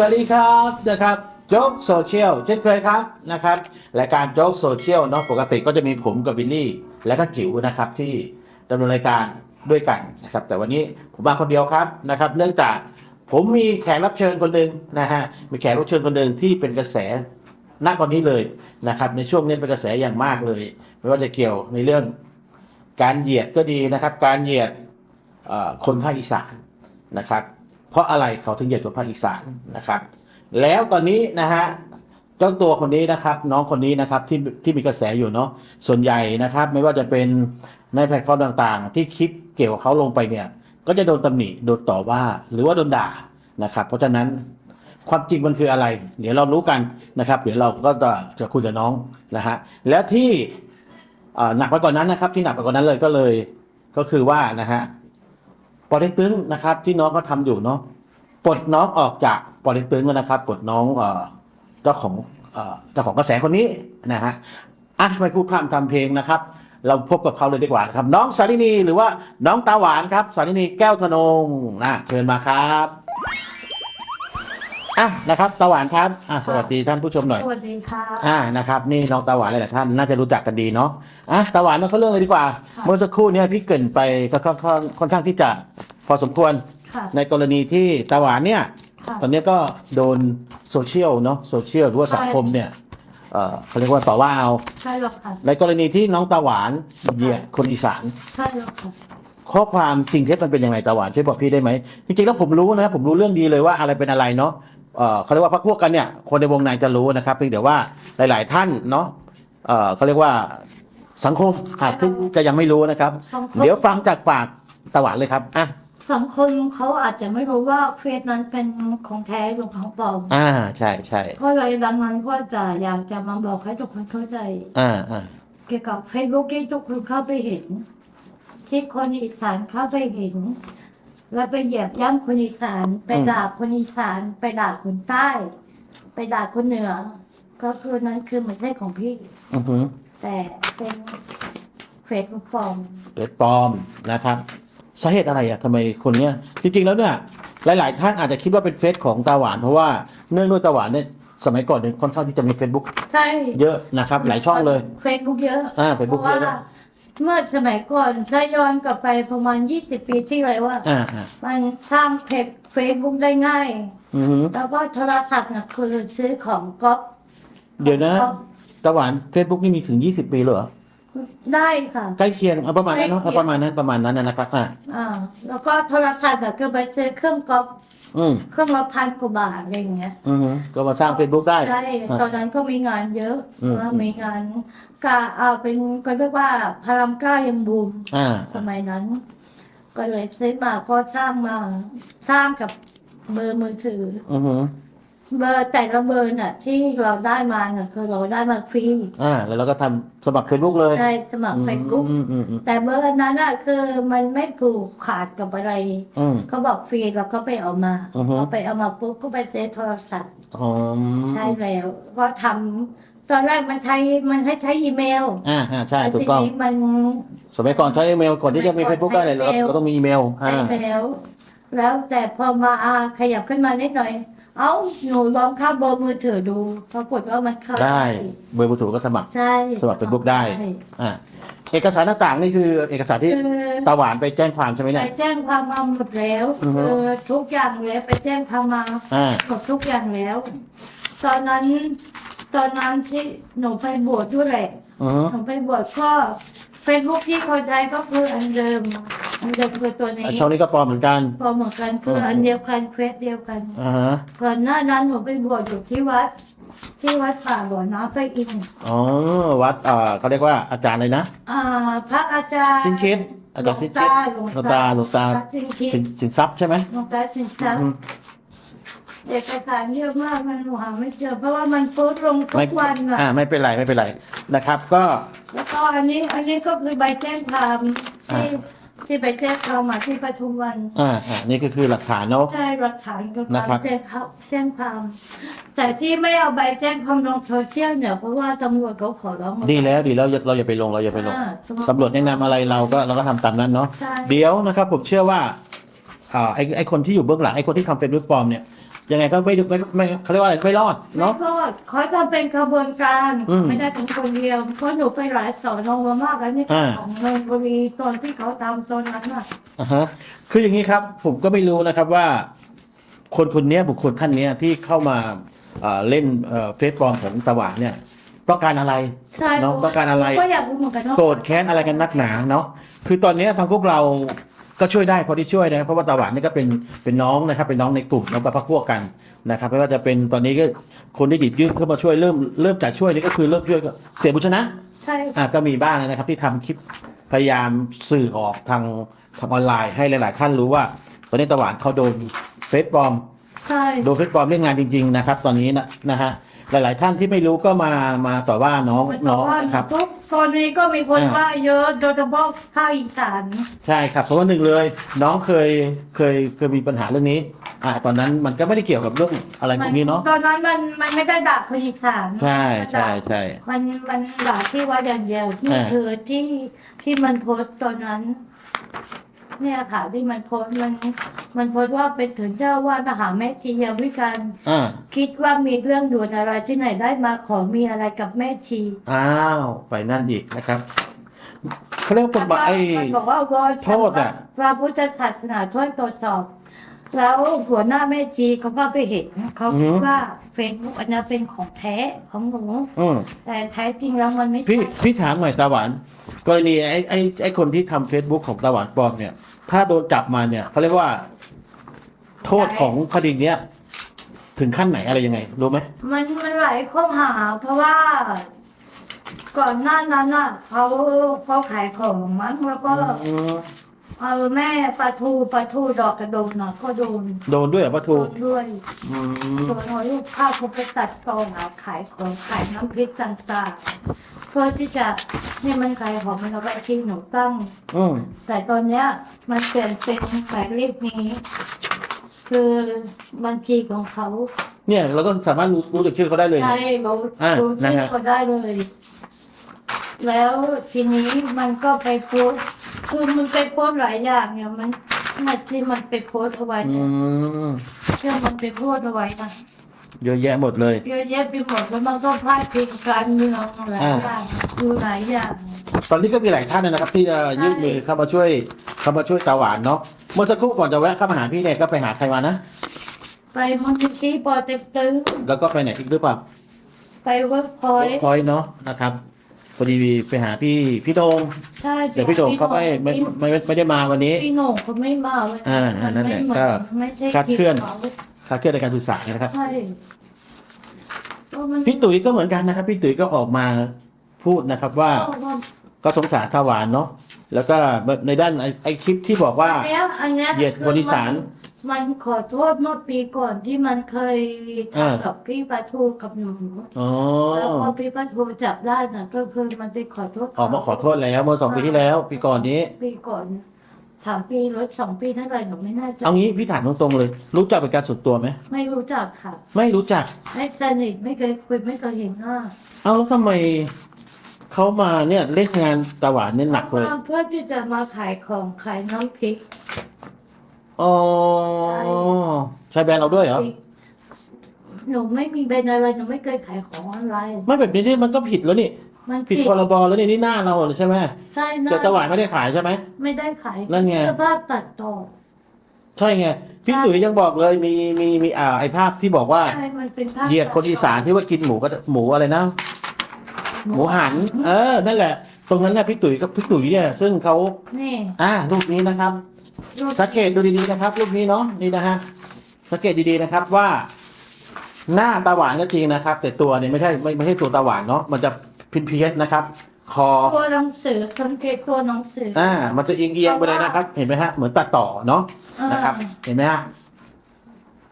วัสดีครับนะครับโจ๊กโซเชียลเช่นเคยครับนะครับรายการโจ๊กโซเชียลเนาะปกติก็จะมีผมกับบิลลี่ และก็จิ๋วนะครับที่ดำเนินรายการด้วยกันนะครับ แต่วันนี้ผมมาคนเดียวครับนะครับ เนื่องจากผมมีแขกรับเชิญคนหนึ่งนะฮะมีแขกรับเชิญคนหนึ่งที่เป็นกระแสณตอนนี้เลยนะครับ ในช่วงนี้เป็นกระแสอย่างมากเลย ไม่ว่าจะเกี่ยวในเรื่องการเหยียดก็ดีนะครับ การเหยียดคนภาคอีสานนะครับ เพราะอะไรเขาถึงเหยียดคนภาคอีสานนะครับ แล้วตอนนี้นะฮะเจ้าตัวคนนี้นะครับ น้องคนนี้นะครับที่ที่มีกระแสอยู่เนาะส่วนใหญ่นะครับ ไม่ว่าจะเป็นในแพลตฟอร์มต่างๆ ที่คลิปเกี่ยวกับเขาลงไปเนี่ย ก็จะโดนตำหนิโดนต่อว่าหรือว่าโดนด่านะครับ เพราะฉะนั้นความจริงมันคืออะไร เดี๋ยวเรารู้กันนะครับ เดี๋ยวเราก็จะจะคุยกับน้องนะฮะแล้วที่หนักไปกว่านั้นนะครับ ที่หนักไปกว่านั้นเลยก็เลย ก็คือว่านะฮะ ปอเล็กตึงนะครับ ที่น้องก็ทำอยู่เนาะปลดน้องออกจากปอเต็กตึงนะครับปลดน้องเอ่อเจ้าของเอ่อเจ้าของกระแสคนนี้นะฮะอะไม่พูดพร่ำทำเพลงนะครับ เราพบกับเขาเลยดีกว่าครับ น้องสารินีหรือว่าน้องตาหวานครับสารินีแก้วธนงนะเชิญมาครับ อะนะครับ ตาหวานครับอะสวัสดีท่านผู้ชมหน่อยสวัสดีค่ะอ่านะครับนี่น้องตาหวานหลายๆท่านน่าจะรู้จักกันดีเนาะอะตาหวานมาเข้าเรื่องเลยดีกว่าค่ะเมื่อสักครู่เนี้พี่เกรินไปก็ค่อนข้างค่อนข้างที่จะพอสมควรค่ะ ในกรณีที่ตาหวานเนี่ย ค่ะ ตอนนี้ก็โดนโซเชียลเนาะโซเชียลหรือว่าสังคมเนี่ยเอ่อเขาเรียกว่าต่อว่าเอาใช่หรอกค่ะ ในกรณีที่น้องตาหวานเหยียดคนอีสาน ใช่หรอกค่ะ ข้อความจริงเท็จมันเป็นยังไงตาหวานช่วยบอกพี่ได้ไหมจริงๆแล้วผมรู้นะผมรู้เรื่องดีเลยว่าอะไรเป็นอะไรเนาะ เอ่อเขาเรียกว่าพักพวกกันเนี่ยคนในวงในจะรู้นะครับเพียงแต่ว่าหลาย ๆ ท่านเนาะเอ่อเขาเรียกว่าสังคมอาจจะยังไม่รู้นะครับ สังคม เดี๋ยวฟังจากปากตาหวานเลยครับอะสังคมเขาอาจจะไม่รู้ว่าเฟซนั้นเป็นของแท้หรือของปลอมอ่าใช่ใช่ก็เลยดังนั้นก็จะอยากจะมาบอกให้ทุกคนเข้าใจ อ่าอ่าเกี่ยวกับเฟซบุ๊กที่ทุกคนเข้าไปเห็น ที่คนอีสานเข้าไปเห็น แล้วไปเหยียบย่ำคนอีสาน ไปด่าคนอีสาน ไปด่าคนใต้ ไปด่าคนเหนือ ก็คือนั้นคือไม่ใช่ของพี่ อือหือแต่เป็นเฟซบุ๊กปลอมเป็ดปลอมนะครับสาเหตุอะไรอะทำไมคนเนี้ยจริงๆแล้วเนี่ยหลายๆท่านอาจจะคิดว่าเป็นเฟซของตาหวานเพราะว่าเนื่องด้วยตาหวานเนี่ยสมัยก่อนเนี่ยค่อนข้างที่จะมี Facebook ใช่เยอะนะครับ หลายช่องเลย เฟซบุ๊กเยอะอ่า Facebook เพราะเยว่าอะนะ เมื่อสมัยก่อนถ้าย้อนกลับไปประมาณ 20 ปีที่เลยว่า อ่าอ่ามันสร้างเพจเฟซบุ๊กได้ง่าย อือหือแล้วก็โทรศัพท์นะคือซื้อของก๊อปเดี๋ยวนะก๊อปตาหวาน Facebook นี่มีถึง20ปีเลยเหรอได้ค่ะ ใกล้เคียงเอาประมาณนั้นเนาะใกล้เอาเคียงประมาณนั้นประมาณนั้นนะครับอ่า อ่า แล้วก็โทรศัพท์นะคือไปซื้อเครื่องก๊อป อืมเครื่องละพันกว่าบาทอะไรอย่างเงี้ย อือหือก็มาสร้าง Facebook ได้ ใช่อ่าตอนนั้นก็มีงานเยอะอืมว่ามีงานกาเอาเป็นก็เรียกว่าพารามก้ายังบูมอ่าสมัยนั้น ก็เลยซื้อมาก็สร้างมาสร้างกับเบอร์มือถือ อือหือ เบอร์แต่ละเบอร์น่ะ ที่เราได้มาน่ะคือเราได้มาฟรีอ่า แล้วเราก็ทำสมัคร Facebook เลยใช่สมัครเฟซบุ๊กอืมอืมอืมแต่เบอร์นั้นน่ะคือมันไม่ผูกขาดกับอะไร อืม เขาบอกฟรีเราก็ไปเอามาอือฮึ พอไปเอามาปุ๊บก็ไปเซฟโทรศัพท์อ๋อใช่แล้วก็ทำตอนแรกมันใช้มันให้ใช้อีเมลอ่าอ่าใช่แต่ถูกทีต้องนี้มัน สมัยก่อนใช้อีเมลก่อนที่จะมี Facebook ได้เลยเราเราต้องมีอีเมลใช้อ่า แล้ว แล้วแต่พอมาอาขยับขึ้นมานิดหน่อย เอ้าหนูลองเข้าเบอร์มือถือดูปรากฏว่ามันเข้าได้เบอร์มือถือก็สมัคร ใช่สมัคร Facebook ได้ ใช่อ่าเอกสารต่างๆนี่คือเอกสารที่คือตาหวานไปแจ้งความใช่ไหมไปเนี่ย แจ้งความมาหมดแล้วอือฮึคือทุกอย่างแล้วไปแจ้งความมา อ่า หมดทุกอย่างแล้ว ตอนนั้น ตอนนั้นที่หนูไปบวชด้วยแหละอือฮึหนูไปบวชก็เฟซบุ๊กที่คนใช้ก็คืออันเดิม อันเดิมคือตัวนี้ช่องนี้ก็ปลอมเหมือนกัน พอเหมือนกันคืออันเดียวกันเฟซเดียวกัน อ่าฮะ ก่อนหน้านั้นหนูไปบวชอยู่ที่วัด ที่วัดป่าบ่อน้ำไปอินอ๋อ วัดเอ่อเขาเรียกว่าอาจารย์เลยนะอ่า พระอาจารย์ สินชิดอาจารย์สินชิดหลวงหลวงตาตาหลวงตาพระสินชิด สินสินทรัพย์ใช่ไหมหลวงตาสินชัดอืมเอกสารเยอะมากมันหนูหาไม่เจอเพราะว่ามันโพสต์ลงทุไม่กวันอะอ่าไม่เป็นไรไม่เป็นไรนะครับ ก็ แล้วก็อันนี้อันนี้ก็คือใบแจ้งความที่ ที่ไปแจ้งความมาที่ปทุมวัน อ่าอ่านี่ก็คือหลักฐานเนาะ ใช่หลักฐานกับนะกาครัรบแจ้งเขาแจ้งความ แต่ที่ไม่เอาใบแจ้งความลงโซเชียลเนี่ยเพราะว่าตำรวจเขาขอร้องมา ดีแล้วดีแล้วอย่าเราอย่าไปลงเราอย่าไปลงอ่าตำรวจแนะนำอะไรเราก็เราก็ทำตามนั้นเนาะใช่ เดี๋ยวนะครับ ผมเชื่อว่าอ่าไอไอคนที่อยู่เบื้องหลังไอคนที่ทำเฟซบุ๊กปลอมเนี่ย ยังไงก็ไม่ไม่ไม่เขาเรียกว่าอะไรไม่รอดเนาะ ไม่โทษเขาจะเป็นขบวนการ อืมไม่ได้เป็นคนเดียวเพราะหนูไปหลายสอนอมากแล้วนี่อ่า ของเมืองบุรีตอนที่เขาทำตอนนั้นน่ะอ่าฮะคืออย่างนี้ครับ ผมก็ไม่รู้นะครับว่า คนคนเนี้ยบุคคลท่านเนี้ยที่เข้ามาเอ่อเล่นเอ่อเฟซปลอมของตะหวานเนี่ยต้องการอะไร ใช่น้องต้องการอะไร ก็อยากรู้เหมือนกันว่า โกรธแค้นอะไรกันนักหนาเนาะคือตอนนี้ทางพวกเรา ก็ช่วยได้พอที่ช่วยนะเพราะว่าตาหวานนี่ก็เป็นเป็นน้องนะครับ เป็นน้องในกลุ่มแล้วก็พักพวกกันนะครับไม่ว่าจะเป็นตอนนี้ก็คนที่หยิบยื่นเข้ามาช่วยเริ่มเริ่มจากช่วยนี่ก็คือเริ่มช่วยก็เสียบุญชนะใช่อะก็มีบ้างนะครับที่ทำคลิปพยายามสื่อออกทางทางออนไลน์ให้หลาย ๆ ท่านรู้ว่า ตอนนี้ตาหวานเขาโดนเฟซปลอม ใช่ โดนเฟซปลอมเล่นงานจริง ๆ นะครับ ตอนนี้นะนะฮะ หลาย ๆ ท่านที่ไม่รู้ก็มามาต่อว่าน้องมันน้องว่านะครับ ทุกตอนนี้ก็มีคนอ่าว่าเยอะโดยเฉพาะภาคอีสานใช่ครับ เพราะว่าหนึ่งเลย น้องเคยเคยเคยมีปัญหาเรื่องนี้ อ่าตอนนั้นมันก็ไม่ได้เกี่ยวกับเรื่องอะไรพวกนี้เนาะตอนนั้นมันมันไม่ได้ด่าคนอีสานใช่ใช่ใช่มันมันด่าที่ว่าอย่างเดียวที่อ่าคือที่ที่มันโพสต์ตอนนั้น เนี่ยค่ะที่มันโพสต์มันมันโพสต์ว่าเป็นถึงเจ้าว่าดมหาแม่ชียาวิการอ่าคิดว่ามีเรื่องด่วนอะไรที่ไหนได้มาขอมีอะไรกับแม่ชีอ้าวไปนั่นอีกนะครับเขาเรียกว่ากฎหมายไอ้ มันบอกว่าวอนโทษอะ พระพุทธศาสนาช่วยตรวจสอบ แล้วหัวหน้าแม่ชีเขาก็ไปเห็นเขาคิดว่าเฟซบุ๊กอันนั้นเป็นของแท้ของหนูอืมแต่แท้จริงแล้วมันไม่พี่ใช่พี่ถามหน่อยตาหวานกรณีไอ้ไอ้ไอ้คนที่ทำเฟซบุ๊กของตาหวานปลอมเนี่ย ถ้าโดนจับมาเนี่ยเขาเรียกว่า โทษของคดีเนี้ยถึงขั้นไหนอะไรยังไง รู้ไหมมันมันหลายข้อหา เพราะว่า ก่อนหน้านั้นอะเขาเขาขายของมั้งแล้วก็อืมเอาแม่ปลาทูปลาทูดอกกระโดนน่ะก็โดนโดนด้วยเหรอปะโดทูนด้วยอืมส่วนเอาลูกข้าวเขาไปตัดตองเอาขายของขายน้ำพริกต่างๆ เพื่อที่จะให้มันขายของมันเอาไปที่หนูตั้ง อืมแต่ตอนเนี้ย มันเปลี่ยนเป็นหมายเลขนี้ คือบัญชีของเขาเนี่ยเราก็สามารถรู้รู้จากชื่อเขาได้เลย ใช่เราอะดูนะชื่อฮะ เขาได้เลย แล้วทีนี้มันก็ไปโพสต์คือมันไปโพสต์หลายอย่างเนี่ยมันมันที่มันไปโพสต์เอาไว้อืเนี่ยมเชื่อมันไปโพสต์เอาไว้นะ เยอะแยะหมดเลย เยอะแยะไปหมดแล้วมันก็พาดพิงการเมืองหลายอย่างดูหลายอย่างตอนนี้ก็มีหลายท่านนะครับ ที่จะยื่นมือเข้ามาช่วยเข้ามาช่วยตาหวานเนาะเมื่อสักครู่ก่อนจะแวะเข้ามาหาพี่เนี่ยก็ไปหาใครมานะไปมอนติที่ปอเต็กตึงแล้วก็ไปไหนอีกหรือเปล่าไปเวิร์กพอยต์พอยเนาะนะครับพอดีไปหาพี่พี่โดงใช่เดี๋ยวพี่โดงเขาไม่ไม่ไม่ไม่ไม่ได้มาวันนี้พี่โหน่งเขาไม่มาเลยอ่าอ่านั่นแหละมัก็ไม่ใช่คลาดเคลื่อนขา คาดเคลื่อนในการสื่อสารนะครับ ใช่ก็มันพี่ตุ๋ยก็เหมือนกันนะครับ พี่ตุ๋ยก็ออกมาพูดนะครับว่าก็ว่าก็สงสารตาหวานเนาะแล้วก็ในด้านไอ้ไอ้คลิปที่บอกว่าอันเนี้ยอันเนี้ยเหยียดคนอีสานมันขอโทษเมื่อปีก่อนที่มันเคยอ่า ทำกับพี่ปาทูกับหนูอ๋อแล้วพอพี่ปาทูจับได้น่ะ ก็คือมันไปขอโทษออกมาขอโทษแล้วเมื่อสองปีที่แล้ว ปีก่อนนี้ ปีก่อน สามปีรถสองปีเท่าไหร่หนูไม่แน่ใจเอางี้พี่ถามตรงๆเลย รู้จักเป็นการส่วนตัวไหมไม่รู้จักค่ะ ไม่รู้จัก ไม่สนิทไม่เคยคุยไม่เคยเห็นหน้าเอาแล้วทำไมเขามาเนี่ยเล่นงานตาหวานเนี่ยหนักเลยมาเพื่อที่จะมาขายของขายน้ำพริกอ๋อใช้แบรนด์เราด้วยเหรอหนูไม่มีเบนอะไรหนูไม่เคยขายของออนไลน์ไม่แบบนี้นี่มันก็ผิดแล้วนี่ มันผิดพรบแล้วนี่นี่หน้าเราใช่ไหมใช่นะแต่ตาหวานไม่ได้ขายใช่ไหม ไม่ได้ขายนั่นไง เสื้อผ้าตัดต่อ ใช่ไงพี่ตุ๋ยยังบอกเลยมีมีมีอ่าไอภาพที่บอกว่า ใช่ มันเป็นภาพเหยียดคนอีสานที่ว่ากินหมูก็หมูอะไรนะ หมูหัน เออนั่นแหละ ตรงนั้นเนี่ยพี่ตุ๋ยกับพี่ตุ๋ยเนี่ยซึ่งเขานี่อ่ารูปนี้นะครับ รูปสังเกตดูดีๆนะครับรูปนี้เนาะนี่นะฮะสังเกตดีๆนะครับว่า หน้าตาหวานก็จริงนะครับ แต่ตัวเนี่ยไม่ใช่ไม่ไม่ใช่ตัวตาหวานเนาะมันจะ เพี้ยนๆนะครับ คอ ตัวหนังสือสังเกตตัวหนังสือออ่า มันจะเอียงๆไปเลยนะครับ เห็นไหมฮะ เหมือนตัดต่อเนาะนะครับ เห็นไหมฮะ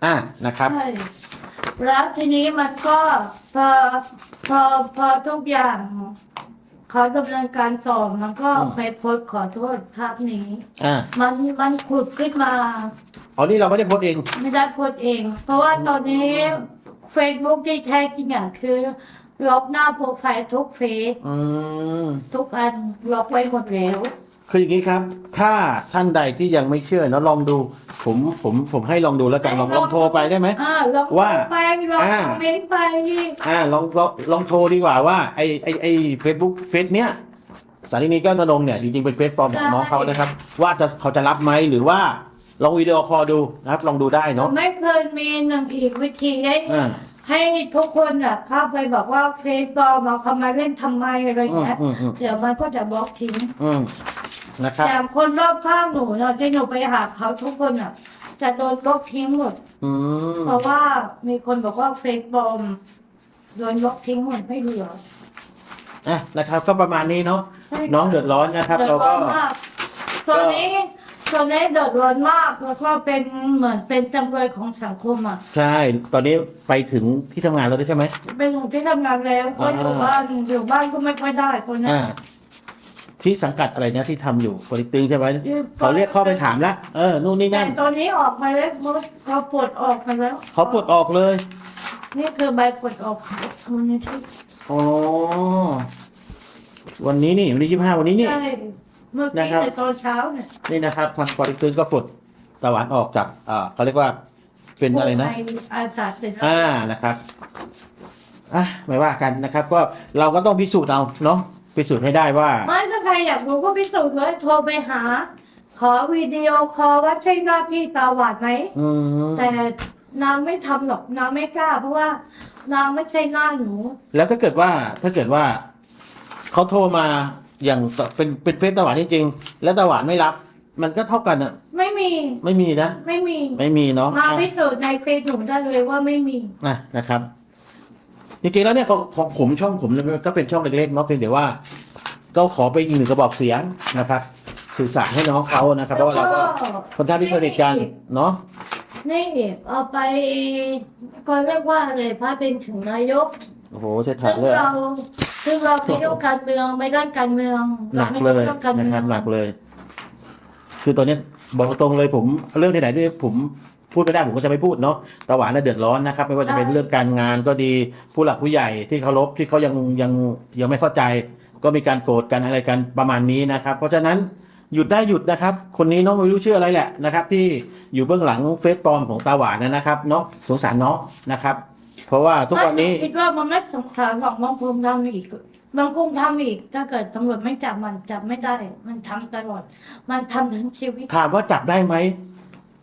อ่า นะครับ ใช่แล้วทีนี้มันก็พอพอพอทุกอย่าง เขาดำเนินการต่อมันก็อืม ไปโพสต์ขอโทษภาพนี้ อ่า มันมันขุดขึ้นมา อ๋อ นี่เราไม่ได้โพสต์เอง ไม่ได้โพสต์เอง เพราะว่าตอนนี้ Facebook ที่แท้จริงอะคือ ล็อกหน้าโปรไฟล์ทุกเฟซอืมทุกอันล็อกไว้หมดแล้ว คืออย่างนี้ครับ ถ้าท่านใดที่ยังไม่เชื่อเนาะลองดู ผมผมผมให้ลองดูแล้วกันลองลองโทรไปได้ไหม อ่าลองว่า ไปลองอ่าคอมเมนต์ไปอ่าลองลองลองโทรดีกว่าว่าไอไอไอเฟซบุ๊กเฟซเนี้ยสารินีแก้วธนงเนี่ยจริงๆเป็นเฟซปลอมของน้องเขานะครับ ว่าจะเขาจะรับไหมหรือว่าลองวิดีโอคอลดูนะครับ ลองดูได้เนาะไม่เคยมีหนึ่งอีกวิธีให้อ่า ให้ทุกคนอะเข้าไปบอกว่าเฟซบอลมาเขามาเล่นทำไมอะไรอืมเงี้ยอืมอืม เดี๋ยวมันก็จะบล็อกทิ้ง อืมนะครับ แต่คนรอบข้างหนูเนาะที่หนูไปหาเขาทุกคนอะ จะโดนบล็อกทิ้งหมด อืมเพราะว่ามีคนบอกว่าเฟซบอลโดนบล็อกทิ้งหมดไม่เหลือ อะนะครับ ก็ประมาณนี้เนาะใช่น้องเดือดร้อนนะครับเดือเราดร้ก็อนมากตอนนี้ ตอนนี้เดือดร้อนมากแล้วก็เป็นเหมือนเป็นจำเลยของสังคมอะ ใช่ ตอนนี้ไปถึงที่ทำงานแล้วด้วยใช่ไหม เป็นหนูที่ทำงานแล้วก็อยู่บ้านอยู่บ้านก็ไม่ค่อยได้คนนั้อ่านที่สังกัดอะไรนะที่ทำอยู่ปริตึงใช่ไหมอยู่เขาเรียกเข้าไปถามแล้วเออนู่นนี่แต่นั่นตอนนี้ออกมาแล้วเขาปลดออกมาแล้วเขาปลดออกเลยนี่คือใบปลดออกของมูลนิธิอ๋อวันนี้นี่วันที่ยี่ห้าวันนี้นี่ใช่ เมื่อกี้นะครับในตอนเช้าเนี่ยนี่นะครับทางปริตึงก็ปลดตะวันออกจากอ่าเขาเรียกว่าเป็นอะไรนะกู้ภัยอาสาเสร็จแล้วอ่านะครับอะไม่ว่ากันนะครับ ก็เราก็ต้องพิสูจน์เอาเนาะพิสูจน์ให้ได้ว่าไม่ถ้าใครอยากรู้ก็พิสูจน์เลยโทรไปหา ขอวิดีโอคอลว่าใช่หน้าพี่ตาหวาดไหมอืมแต่นางไม่ทำหรอกนางไม่กล้า เพราะว่านางไม่ใช่หน้าหนู แล้วถ้าเกิดว่าถ้าเกิดว่าเขาโทรมา อย่างเป็นเป็นเฟซตะหวานจริงๆแล้วตะหวานไม่รับ มันก็เท่ากันอะ ไม่มี ไม่มีนะ ไม่มี ไม่มีเนาะมาพิสูจน์ในเฟซหนูได้เลยว่าไม่มีอะนะครับจริงๆแล้วเนี่ยของของผมช่องผมเนี่ยก็เป็นช่องเล็กๆเนาะเพียงแต่ว่า ก็ขอไปอีกหนึ่งกระบอกเสียงนะครับ สื่อสารให้น้องเขานะครับเพราะว่าเราก็คนท่าที่สนิทกันเนาะนี่เอาไปก็เรียกว่าอะไรพระเป็นถึงนายกโอ้โหใช่ถ่าซึ่ยงเลยเรา ซึ่งเราไม่ต้องการเมืองไม่ด้านการเมืองหนักเลยราไม่ต้องการนะเมืคอรับงหนักเลย คือตอนเนี้ยบอกตรงเลยผมเรื่องไหนๆด้วยผมพูดไม่ได้ผมก็จะไม่พูดเนาะตะหวานน่ะเดือดร้อนนะครับ ไม่ว่าจะเป็นเรื่องการงานก็ดีผู้หลักผู้ใหญ่ที่เคารพที่เขายังยังยังไม่เข้าใจ ก็มีการโกรธกันอะไรกันประมาณนี้นะครับ เพราะฉะนั้นหยุดได้หยุดนะครับ คนนี้เน้องไม่รู้ชื่ออะไรแหละนะครับ ที่อยู่เบื้องหลังเฟซปลอมของตาหวานนะครับเนาะสงสารน้องนะครับ เพราะว่าทุกวันนี้คิดว่ามันไม่สงสารหรอกบางคงทำอีกบางคงทำอีก ถ้าเกิดตำรวจไม่จับมันจับไม่ได้ มันทำตลอด มันทำทั้งชีวิตถามว่าจับได้ไหม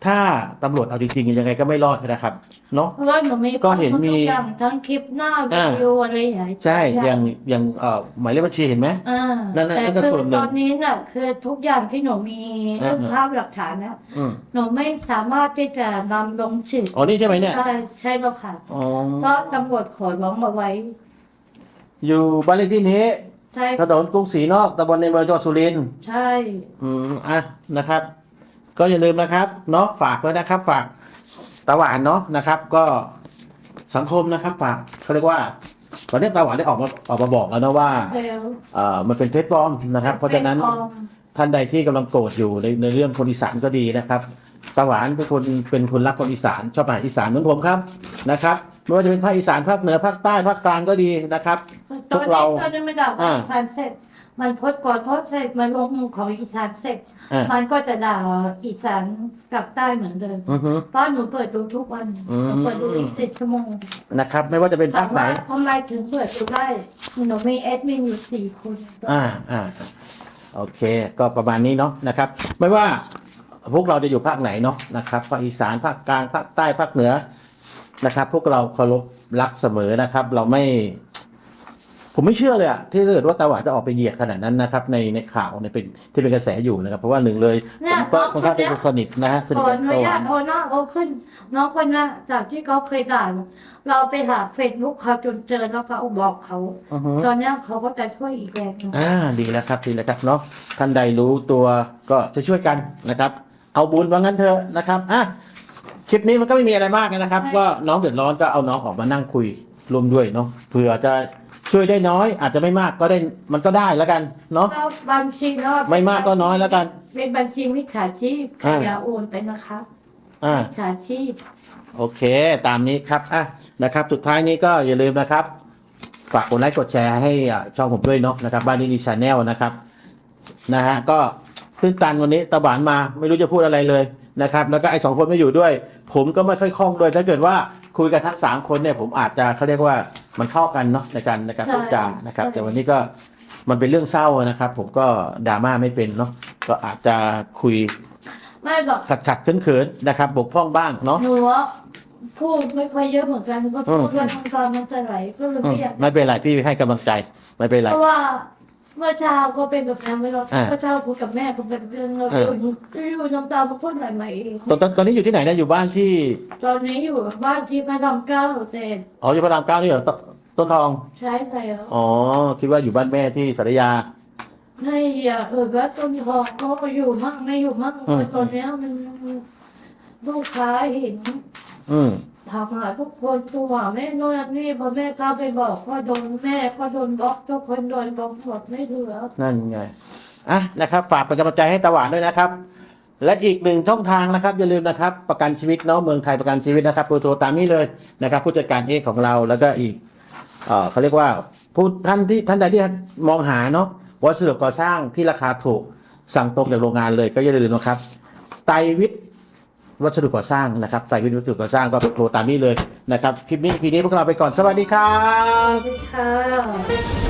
ถ้าตำรวจเอาจริงๆยังไงก็ไม่รอดนะครับเนาะ เพราะว่าหนูมีก็เห็นมี ทุกอย่างทั้งคลิปหน้าวิดีโออะไรอย่างเงี้ยใช่อย่างอย่างเอ่อหมายเลขบัญชีเห็นไหม อ่านั่นน่ะแต่นั่นก็คืส่อวนหนึ่งตอนนี้น่ะคือทุกอย่างที่หนูมีอ่า รูปภาพหลักฐานนะอืมหนูไม่สามารถที่จะนำลงสื่ออ๋อนี่ใช่ไหมเนี่ยใช่ใช่แล้วค่ะอ๋อเพราะตำรวจขอร้องมาไว้ อยู่บ้านเลขที่นี้ใช่ถนนกรุงศรีนอกตำบลในเมืองจังหวัดสุรินทร์ใช่ อืมอะนะครับ ก็อย่าลืมนะครับเนาะฝากไว้นะครับ ฝากตาหวานเนาะนะครับ ก็สังคมนะครับ ฝากเขาเรียกว่า ตอนนี้ตาหวานได้ออกมาออกมาบอกแล้วนะว่าแล้วเอ่อมันเป็นเพชรปลอมนะครับ เพราะฉะนั้นไม่พอท่านใดที่กำลังโกรธอยู่ในในเรื่องคนอีสานก็ดีนะครับตาหวานเป็นคนเป็นคนรักคนอีสานชอบอาหารอีสานเหมือนผมครับนะครับไม่ว่าจะเป็นภาคอีสานภาคเหนือภาคใต้ภาคกลางก็ดีนะครับตอนพวกเรานี้ตอนนี้ไม่ด่า อ่าอีสานเสร็จมันพดก่อนพดเสร็จมันลงของอีสานเสร็จ อ่ามันก็จะด่าอีสานกลับใต้เหมือนเดิมอือฮึ เพราะหนูเปิดดูทุกวันอืม หนูเปิดดูอีกสิบชั่วโมงนะครับ ไม่ว่าจะเป็นถาภามคไหน ว่าทำไมถึงเปิดดูได้หนูมีแอดมินอยู่สี่คนอ่าอ่าโอเค ก็ประมาณนี้เนาะนะครับ ไม่ว่าพวกเราจะอยู่ภาคไหนเนาะนะครับภาคอีสานภาคกลางภาคใต้ภาคเหนือนะครับ พวกเราเคารพรักเสมอนะครับ เราไม่ ผมไม่เชื่อเลยอะที่ถ้าเกิดว่าตาหวานจะออกไปเหยียดขนาดนั้นนะครับ ในในข่าวในเป็นที่เป็นกระแสอยู่นะครับ เพราะว่าหนึ่งเลยผมก็ค่อนข้างเป็นคนสนิทนะฮะสขนิทอกับอนุตาหานญาวตโอหน้าเขาขึ้น น้องคนนั้นจากที่เขาเคยด่าเราไปหาเฟซบุ๊กเขาจนเจอแล้วก็เอาบอกเขา อือฮึ ตอนนี้เขาก็จะช่วยอีกแรงหนึ่ง อ่าดีแล้วครับดีแล้วครับเนาะท่านใดรู้ตัวก็จะช่วยกันนะครับ เอาบุญว่างั้นเถอะนะครับอะคลิปนี้มันก็ไม่มีอะไรมากนะครับก็น้องเดือดร้อนก็เอาน้องออกมานั่งคุยร่วมด้วยเนาะเผื่อจะ ช่วยได้น้อยอาจจะไม่มากก็ได้มันก็ได้แล้วกันเนาะแล้วบัญชีแล้วไม่มากก็น้อยแล้วกัน เป็นบัญชีมิจฉาชีพอ่า อย่าโอนไปนะคะอ่า มิจฉาชีพ โอเค ตามนี้ครับอะนะครับ สุดท้ายนี้ก็อย่าลืมนะครับ ฝากกดไลค์กดแชร์ให้อะช่องผมด้วยเนาะนะครับ บ้านนี้ดีชาแนลนะครับ นะฮะ ก็ตื้นตันวันนี้ตะบานมาไม่รู้จะพูดอะไรเลยนะครับ แล้วก็ไอ้สองคนไม่อยู่ด้วย ผมก็ไม่ค่อยคล่องด้วย ถ้าเกิดว่าคุยกันทั้งสามคนเนี่ยผมอาจจะเขาเรียกว่า มันเข้ากันเนาะในการในการพูดจานะครับ แต่วันนี้ก็มันเป็นเรื่องเศร้านะครับ ผมก็ดราม่าไม่เป็นเนาะก็อาจจะคุยไม่บอกขัดขัดเขินเขินๆนะครับ บกพร่องบ้างเนาะหนูว่าพูดไม่ค่อยเยอะเหมือนกันเพราะอืมพูดแล้วน้ำตามันจะไหลก็เลยอืมไม่อยากไม่เป็นไรพี่ให้กำลังใจไม่เป็นไรเพราะว่า เมื่อเช้าก็เป็นแบบนั้นไม่รู้อ่าเมื่อเช้าคุยกับแม่ก็เป็นเรื่องเราเออ อยู่อยู่น้ำตามันพ่นไหลมาเองตอนตอนตอนนี้อยู่ที่ไหนนะอยู่บ้านที่ตอนนี้อยู่บ้านที่พระรามเก้าแต่อ๋ออยู่พระรามเก้านี่เหรอตต้นทองใช้ไปแล้วอ๋อคิดว่าอยู่บ้านแม่ที่สารยา ให้อย่าเออว่าต้นทองเขาก็อยู่มั่งไม่อยู่มั่งอืมแต่ตอนเนี้ยมันลูกค้าเห็นอืม ถามหาทุกคนตัวแม่น่นนี่พอแม่เข้าไปบอกก็โดนแม่ก็โดนบล็อกทุกคนโดนบล็อกหมดไม่เหลือนั่นไงอะนะครับ ฝากเป็นกำลังใจให้ตาหวานด้วยนะครับ และอีกหนึ่งช่องทางนะครับ อย่าลืมนะครับ ประกันชีวิตเนาะเมืองไทยประกันชีวิตนะครับโทรตามนี้เลยนะครับ ผู้จัดการเอกของเราแล้วก็อีกเออเขาเรียกว่าผู้ท่านที่ท่านใดที่มองหาเนาะวัสดุก่อสร้างที่ราคาถูกสั่งตรงจากโรงงานเลยก็อย่าลืมนะครับไตวิทย์ วัสดุก่อสร้างนะครับใส่วิทย์วัสดุก่อสร้างก็โทรตามนี้เลยนะครับคลิปนี้คลิปนี้พวกเราไปก่อนสวัสดีครับค่ะ